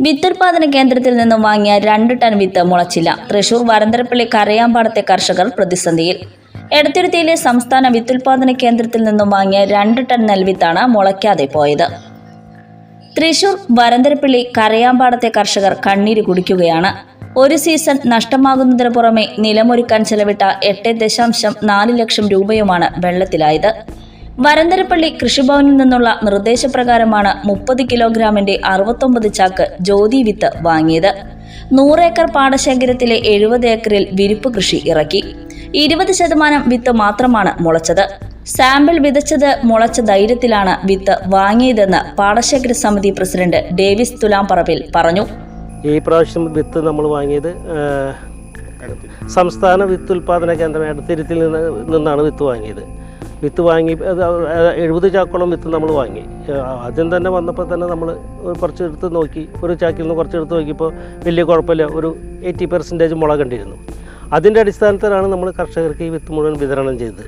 വിത്തുൽപാദന കേന്ദ്രത്തിൽ നിന്നും വാങ്ങിയ രണ്ട് ടൺ വിത്ത് മുളച്ചില്ല. തൃശൂർ വരന്തരപ്പള്ളി കരയാമ്പാടത്തെ കർഷകർ പ്രതിസന്ധിയിൽ. എടത്തിരുത്തിയിലെ സംസ്ഥാന വിത്തുൽപാദന കേന്ദ്രത്തിൽ നിന്നും വാങ്ങിയ രണ്ട് ടൺ നെൽവിത്താണ് മുളയ്ക്കാതെ പോയത്. തൃശൂർ വരന്തരപ്പള്ളി കരയാമ്പാടത്തെ കർഷകർ കണ്ണീര് കുടിക്കുകയാണ്. ഒരു സീസൺ നഷ്ടമാകുന്നതിന് പുറമെ നിലമൊരുക്കാൻ ചെലവിട്ട എട്ട് ദശാംശം നാല് ലക്ഷം രൂപയുമാണ് വെള്ളത്തിലായത്. വരന്തരപ്പള്ളി കൃഷിഭവനിൽ നിന്നുള്ള നിർദ്ദേശപ്രകാരമാണ് മുപ്പത് കിലോഗ്രാമിന്റെ അറുപത്തൊമ്പത് ചാക്ക് ജ്യോതി വിത്ത് വാങ്ങിയത്. നൂറേക്കർ പാടശേഖരത്തിലെ എഴുപത് ഏക്കറിൽ വിരിപ്പ് കൃഷി ഇറക്കി. ഇരുപത് ശതമാനം വിത്ത് മാത്രമാണ് മുളച്ചത്. സാമ്പിൾ വിതച്ചത് മുളച്ച ധൈര്യത്തിലാണ് വിത്ത് വാങ്ങിയതെന്ന് പാടശേഖര സമിതി പ്രസിഡന്റ് ഡേവിസ് തുലാംപറമ്പിൽ പറഞ്ഞു. ഈ പ്രാവശ്യം വിത്ത് നമ്മൾ വാങ്ങിയത് സംസ്ഥാന വിത്ത് ഉൽപാദന കേന്ദ്രം തിരുത്തിൽ നിന്ന് നിന്നാണ് വിത്ത് വാങ്ങിയത്. വിത്ത് വാങ്ങി എഴുപത് ചാക്കോളം വിത്ത് നമ്മൾ വാങ്ങി. ആദ്യം തന്നെ വന്നപ്പോൾ തന്നെ നമ്മൾ കുറച്ച് എടുത്ത് നോക്കി ഒരു ചാക്കിൽ നിന്ന് കുറച്ച് എടുത്ത് നോക്കിയപ്പോൾ വലിയ കുഴപ്പമില്ല ഒരു എയ്റ്റി പെർസെന്റേജ് മുള കണ്ടിരുന്നു. അതിന്റെ അടിസ്ഥാനത്തിലാണ് നമ്മൾ കർഷകർക്ക് ഈ വിത്ത് മുഴുവൻ വിതരണം ചെയ്തത്.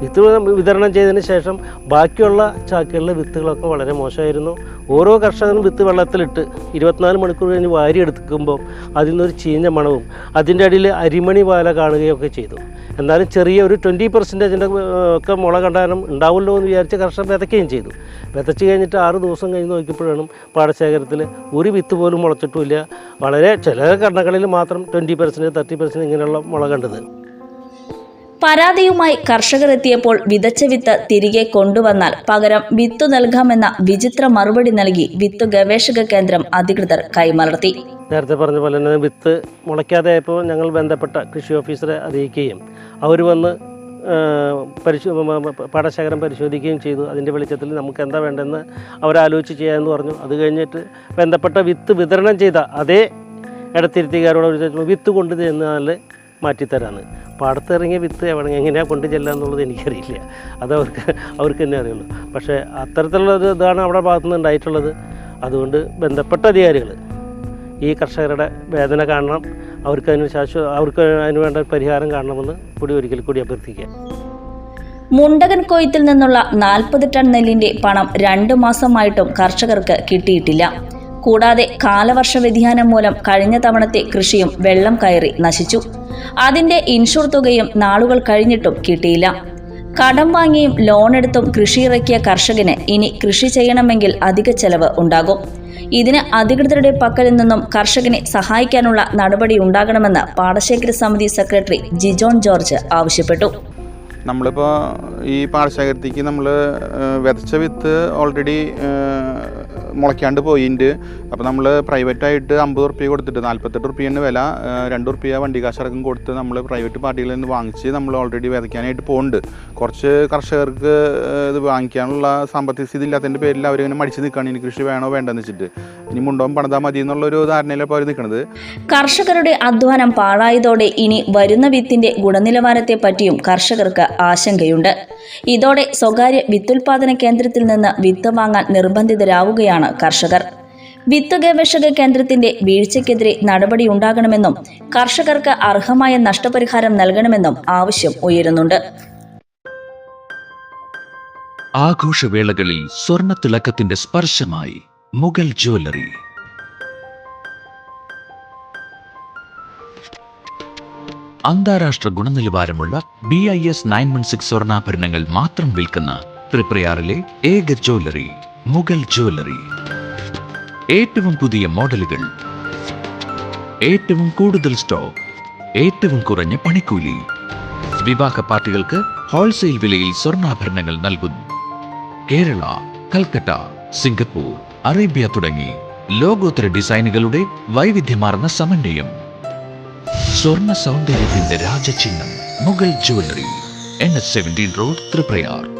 വിത്ത് വിതരണം ചെയ്തതിന് ശേഷം ബാക്കിയുള്ള ചാക്കുകളിലെ വിത്തുകളൊക്കെ വളരെ മോശമായിരുന്നു. ഓരോ കർഷകനും വിത്ത് വെള്ളത്തിലിട്ട് ഇരുപത്തിനാല് മണിക്കൂർ കഴിഞ്ഞ് വാരി എടുക്കുമ്പോൾ അതിൽ നിന്നൊരു ചീഞ്ഞ മണവും അതിന്റെ അടിയിൽ അരിമണി പാല കാണുകയൊക്കെ ചെയ്തു. എന്നാലും ചെറിയ ഒരു ട്വന്റി പെർസെന്റേജിന്റെ ഒക്കെ മുള കണ്ടാലും ഉണ്ടാവുമല്ലോ എന്ന് വിചാരിച്ച് കർഷകർ വിതയ്ക്കുകയും ചെയ്തു. വിതച്ച് കഴിഞ്ഞിട്ട് ആറ് ദിവസം കഴിഞ്ഞ് നോക്കിയപ്പോഴാണ് പാടശേഖരത്തിൽ ഒരു വിത്ത് പോലും മുളച്ചിട്ടുമില്ല. വളരെ ചില കണ്ണകളിൽ മാത്രം ട്വന്റി പെർസെന്റേജ് തേർട്ടി പെർസെന്റേജ് ഇങ്ങനെയുള്ള മുള കണ്ടത്. പരാതിയുമായി കർഷകർ എത്തിയപ്പോൾ വിതച്ച വിത്ത് തിരികെ കൊണ്ടുവന്നാൽ പകരം വിത്തു നൽകാമെന്ന വിചിത്ര മറുപടി നൽകി വിത്ത് ഗവേഷക കേന്ദ്രം അധികൃതർ കൈമലർത്തി. നേരത്തെ പറഞ്ഞ പോലെ തന്നെ വിത്ത് മുളയ്ക്കാതെ ആയപ്പോൾ ഞങ്ങൾ ബന്ധപ്പെട്ട കൃഷി ഓഫീസറെ അറിയിക്കുകയും അവർ വന്ന് പരിശോ പാടശേഖരം പരിശോധിക്കുകയും ചെയ്തു. അതിന്റെ വെളിച്ചത്തിൽ നമുക്ക് എന്താ വേണ്ടതെന്ന് അവരാലോചിച്ച് ചെയ്യാമെന്ന് പറഞ്ഞു. അത് കഴിഞ്ഞിട്ട് ബന്ധപ്പെട്ട വിത്ത് വിതരണം ചെയ്ത അതേ ഇടത്തിരുത്തിക്കാരോട് വിത്ത് കൊണ്ടു ചെന്നാൽ മാറ്റിത്തരാന്ന് പാടത്തിറങ്ങിയ വിത്ത് എവിടെ എങ്ങനെയാണ് കൊണ്ട് ചെല്ലുക എന്നുള്ളത് എനിക്കറിയില്ല. അത് അവർക്ക് അവർക്ക് തന്നെ അറിയുള്ളൂ. പക്ഷേ അത്തരത്തിലുള്ള ഒരു ഇതാണ് അവിടെ ഭാഗത്തുനിന്ന് ഉണ്ടായിട്ടുള്ളത്. അതുകൊണ്ട് ബന്ധപ്പെട്ട അധികാരികൾ ഈ കർഷകരുടെ വേദന കാണണം അവർക്ക് അതിന് ശാശ്വത അവർക്ക് അതിന് വേണ്ട പരിഹാരം കാണണമെന്ന് കൂടി ഒരിക്കൽ കൂടി അഭ്യർത്ഥിക്കാം മുണ്ടകൻ കൊയ്ത്തിൽ നിന്നുള്ള നാൽപ്പത് ടൺ നെല്ലിന്റെ പണം രണ്ടു മാസമായിട്ടും കർഷകർക്ക് കിട്ടിയിട്ടില്ല. കൂടാതെ കാലവർഷ വ്യതിയാനം മൂലം കഴിഞ്ഞ തവണത്തെ കൃഷിയും വെള്ളം കയറി നശിച്ചു. അതിന്റെ ഇൻഷുർ തുകയും നാളുകൾ കഴിഞ്ഞിട്ടും കിട്ടിയില്ല. കടം വാങ്ങിയും ലോണെടുത്തും കൃഷി ഇറക്കിയ കർഷകന് ഇനി കൃഷി ചെയ്യണമെങ്കിൽ അധിക ചെലവ് ഉണ്ടാകും. ഇതിന് അധികൃതരുടെ പക്കലിൽ നിന്നും കർഷകനെ സഹായിക്കാനുള്ള നടപടി ഉണ്ടാകണമെന്ന് പാടശേഖര സമിതി സെക്രട്ടറി ജിജോൺ ജോർജ് ആവശ്യപ്പെട്ടു. നമ്മളിപ്പോൾ ഈ പാടശേഖരത്തേക്ക് നമ്മൾ വിതച്ച വിത്ത് ഓൾറെഡി മുളയ്ക്കാണ്ട് പോയിട്ടുണ്ട് അപ്പോൾ നമ്മൾ പ്രൈവറ്റായിട്ട് അമ്പത് റുപ്യ കൊടുത്തിട്ട് നാൽപ്പത്തെട്ട് റുപ്യേന്റെ വില രണ്ട് റുപ്യ വണ്ടി കാശടക്കം കൊടുത്ത് നമ്മൾ പ്രൈവറ്റ് പാർട്ടികളിൽ നിന്ന് വാങ്ങിച്ച് നമ്മൾ ഓൾറെഡി വിതയ്ക്കാനായിട്ട് പോകുന്നുണ്ട് കുറച്ച് കർഷകർക്ക് ഇത് വാങ്ങിക്കാനുള്ള സാമ്പത്തിക സ്ഥിതി ഇല്ലാത്തതിന്റെ പേരിൽ അവരിങ്ങനെ മടിച്ച് നിൽക്കുകയാണ് ഇനി കൃഷി വേണോ വേണ്ടെന്ന് വെച്ചിട്ട്. ഇനി മുണ്ടോം പണിതാ മതി എന്നുള്ളൊരു ധാരണയിലപ്പോൾ അവർ നിൽക്കുന്നത് കർഷകരുടെ അധ്വാനം പാഴായതോടെ ഇനി വരുന്ന വിത്തിന്റെ ഗുണനിലവാരത്തെ പറ്റിയും കർഷകർക്ക് ആശങ്കയുണ്ട്. ഇതോടെ സ്വകാര്യ വിത്തുൽപാദന കേന്ദ്രത്തിൽ നിന്ന് വിത്ത് വാങ്ങാൻ നിർബന്ധിതരാവുകയാണ് കർഷകർ. വിത്ത് ഗവേഷക കേന്ദ്രത്തിന്റെ വീഴ്ചയ്ക്കെതിരെ നടപടി ഉണ്ടാകണമെന്നും കർഷകർക്ക് അർഹമായ നഷ്ടപരിഹാരം നൽകണമെന്നും ആവശ്യം ഉയരുന്നുണ്ട്. ആഘോഷവേളകളിൽ സ്വർണത്തിളക്കത്തിന്റെ സ്പർശമായി. മുഗൾ ജ്വല്ലറി. അന്താരാഷ്ട്ര ഗുണനിലവാരമുള്ള B I S nine one six സ്വർണാഭരണങ്ങൾ മാത്രം വിൽക്കുന്ന ത്രിപ്രയാറിലെ ഏക ജ്വല്ലറി മുഗൾ ജ്വല്ലറി. ഏറ്റവും പുതിയ മോഡലുകൾ ഏറ്റവും കൂടുതൽ സ്റ്റോക്ക് ഏറ്റവും കുറഞ്ഞ പണിക്കൂലി. വിവാഹ പാർട്ടികൾക്ക് ഹോൾസെയിൽ വിലയിൽ സ്വർണാഭരണങ്ങൾ നൽകുന്നു. കേരള കൽക്കട്ട സിംഗപ്പൂർ. അറേബ്യ തുടങ്ങി. ലോകോത്തര ഡിസൈനുകളുടെ വൈവിധ്യമാർന്ന സമന്വയം. സ്വർണ സൗന്ദര്യത്തിന്റെ രാജചിഹ്നം Mughal jewellery N S seventeen road Triprayar